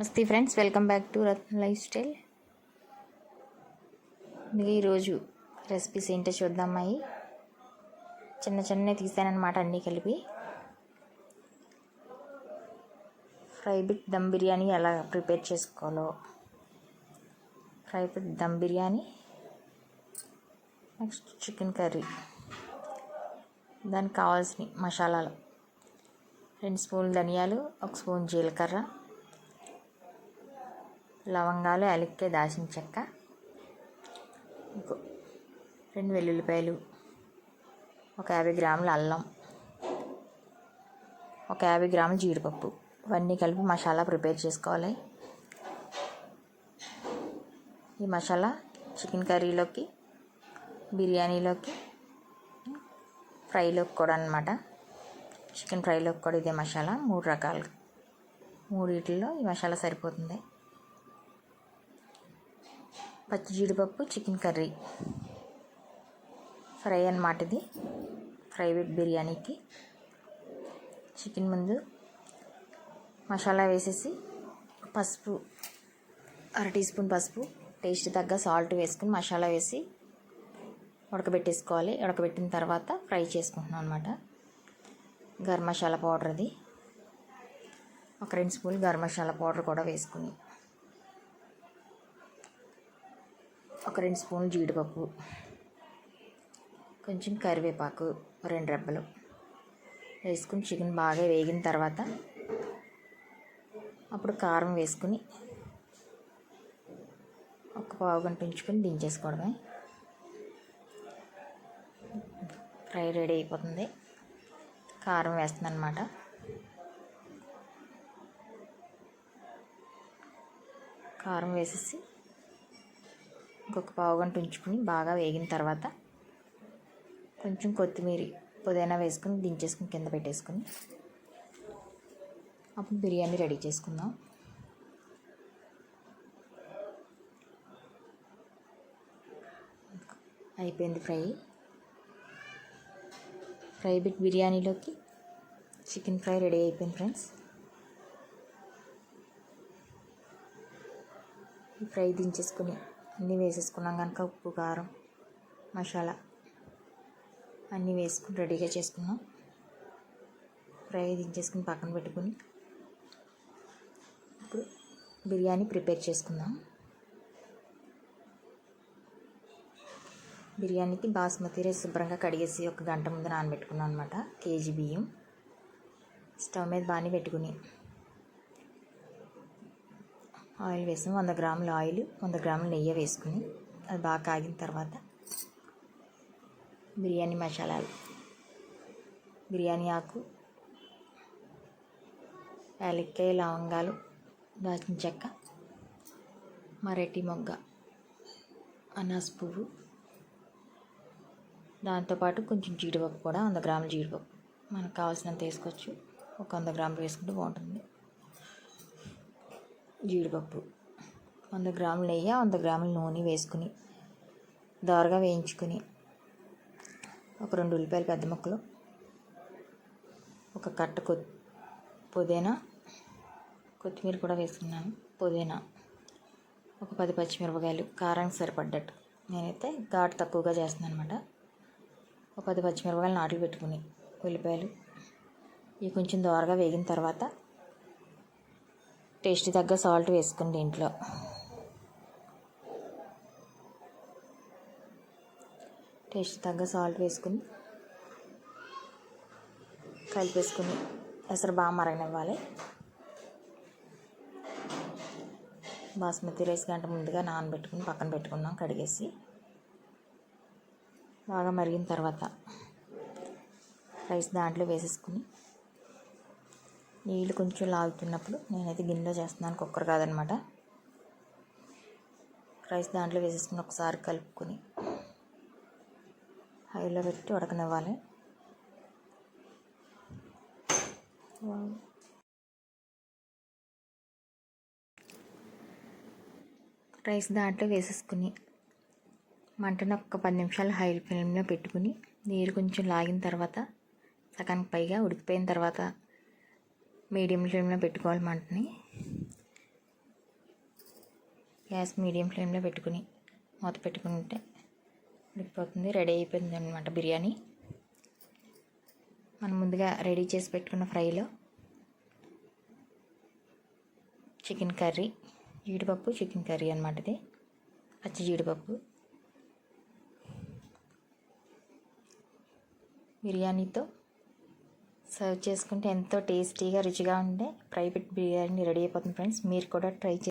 నమస్తే friends welcome back to Ratna life style. ఈరోజు recipes ఏంటో చూద్దాం అమ్మాయి. చిన్న చిన్న తీసానమాట అన్నీ కలిపి. ఫ్రై బిట్ దమ్ బిర్యానీ ఎలా ప్రిపేర్ చేసుకోవాలో. Fry bit dum biryani. Next chicken curry. దానికి కావాల్సిన మసాలాలు. రెండు స్పూన్లు ధనియాలు ఒక స్పూన్ జీలకర్ర. లవంగాలు యాలక్కాయ దాచిన చెక్క రెండు వెల్లుల్లిపాయలు ఒక యాభై గ్రాముల అల్లం ఒక యాభై గ్రాముల జీడిపప్పు. ఇవన్నీ కలిపి మసాలా ప్రిపేర్ చేసుకోవాలి. ఈ మసాలా చికెన్ కర్రీలోకి బిర్యానీలోకి ఫ్రైలోకి కూడా అనమాట చికెన్ ఫ్రైలోకి కూడా ఇదే మసాలా. మూడు రకాలు. మూడిట్లో ఈ మసాలా సరిపోతుంది. పచ్చి జీడిపప్పు చికెన్ కర్రీ. ఫ్రై అన్నమాట ఇది ఫ్రై బిర్యానీకి. చికెన్ ముందు మసాలా వేసేసి పసుపు అర టీ స్పూన్ పసుపు టేస్ట్ తగ్గ సాల్ట్ వేసుకుని మసాలా వేసి ఉడకబెట్టేసుకోవాలి. ఉడకబెట్టిన తర్వాత ఫ్రై చేసుకుంటున్నాం అనమాట గరం మసాలా పౌడర్ అది. ఒక రెండు స్పూన్లు గరం మసాలా పౌడర్ కూడా వేసుకుని ఒక రెండు స్పూన్లు జీడిపప్పు కొంచెం కరివేపాకు రెండు రెబ్బలు వేసుకుని చికెన్ బాగా వేగిన తర్వాత అప్పుడు కారం వేసుకుని ఒక పావు గంట ఉంచుకొని దించేసుకోవడమే. ఫ్రై రెడీ అయిపోతుంది. కారం వేస్తుంది అనమాట కారం వేసేసి ఇంకొక పావు గంట ఉంచుకుని బాగా వేగిన తర్వాత కొంచెం కొత్తిమీర పుదీనా వేసుకుని దించేసుకుని కింద పెట్టేసుకుని అప్పుడు బిర్యానీ రెడీ చేసుకుందాం. అయిపోయింది ఫ్రై. ఫ్రై బిట్ బిర్యానీలోకి చికెన్ ఫ్రై రెడీ అయిపోయింది ఫ్రెండ్స్. ఈ ఫ్రై దించేసుకుని అన్నీ వేసేసుకున్నాం కనుక ఉప్పు కారం మసాలా అన్నీ వేసుకుని రెడీగా చేసుకున్నాం. ఫ్రై దించేసుకుని పక్కన పెట్టుకుని ఇప్పుడు బిర్యానీ ప్రిపేర్ చేసుకుందాం. బిర్యానీకి బాస్మతి రైస్ శుభ్రంగా కడిగేసి ఒక గంట ముందు నానబెట్టుకున్నాం అనమాట కేజీ బియ్యం. స్టవ్ మీద బాగానే పెట్టుకుని ఆయిల్ వేసాం వంద గ్రాముల ఆయిల్ వంద గ్రాముల నెయ్యి వేసుకుని అది బాగా కాగిన తర్వాత బిర్యానీ మసాలాలు బిర్యానీ ఆకు యాలక్కాయ లవంగాలు దాల్చిన చెక్క మరటి మొగ్గ అనాస్ పువ్వు దాంతోపాటు కొంచెం జీడిపప్పు కూడా వంద గ్రాముల జీడిపప్పు. మనకు కావాల్సినంత వేసుకోవచ్చు. ఒక వంద గ్రాములు వేసుకుంటే బాగుంటుంది. జీడిపప్పు. వంద గ్రాముల నెయ్యి వంద గ్రాముల నూనె వేసుకుని దోరగా వేయించుకుని ఒక రెండు ఉల్లిపాయలు పెద్ద ముక్కలు ఒక కట్ట కొ పుదీనా కొత్తిమీర కూడా వేసుకున్నాను. పుదీనా ఒక పది పచ్చిమిరపకాయలు కారానికి సరిపడ్డట్టు. నేనైతే ఘాటు తక్కువగా చేస్తున్నాను అనమాట ఒక పది పచ్చిమిరపకాయలు నాట్లు పెట్టుకుని ఉల్లిపాయలు ఇవి కొంచెం దోరగా వేగిన తర్వాత టేస్ట్ తగ్గ సాల్ట్ వేసుకుని దీంట్లో. టేస్ట్ తగ్గ సాల్ట్ వేసుకుని కలిపేసుకుని ఎసరు బాగా మరగనివ్వాలి. బాస్మతి రైస్ గంట ముందుగా నానబెట్టుకుని పక్కన పెట్టుకున్నాం కడిగేసి. బాగా మరిగిన తర్వాత రైస్ దాంట్లో వేసేసుకుని నీళ్ళు కొంచెం లాగుతున్నప్పుడు నేనైతే గిన్నెలో చేస్తున్నాను కుక్కర్ కాదనమాట. రైస్ దాంట్లో వేసేసుకుని ఒకసారి కలుపుకొని హైలో పెట్టి ఉడకనివ్వాలి. రైస్ దాంట్లో వేసేసుకుని మంటను ఒక పది నిమిషాలు హై ఫ్లేమ్లో పెట్టుకుని నీరు కొంచెం లాగిన తర్వాత సగానికి పైగా ఉడికిపోయిన తర్వాత మీడియం ఫ్లేమ్లో పెట్టుకోవాలి మంటని గ్యాస్ మీడియం ఫ్లేమ్లో పెట్టుకుని మూత పెట్టుకుంటే ఉడికిపోతుంది రెడీ అయిపోయింది అనమాట బిర్యానీ. మనం ముందుగా రెడీ చేసి పెట్టుకున్న ఫ్రైలో చికెన్ కర్రీ జీడిపప్పు చికెన్ కర్రీ అనమాట ఇది. పచ్చి జీడిపప్పు. బిర్యానీతో సర్వ్ చేసుకుంటే ఎంతో టేస్టీగా రుచిగా ఉండే ప్రైవేట్ బిర్యానీ రెడీ అయిపోతుంది ఫ్రెండ్స్. మీరు కూడా ట్రై చేసి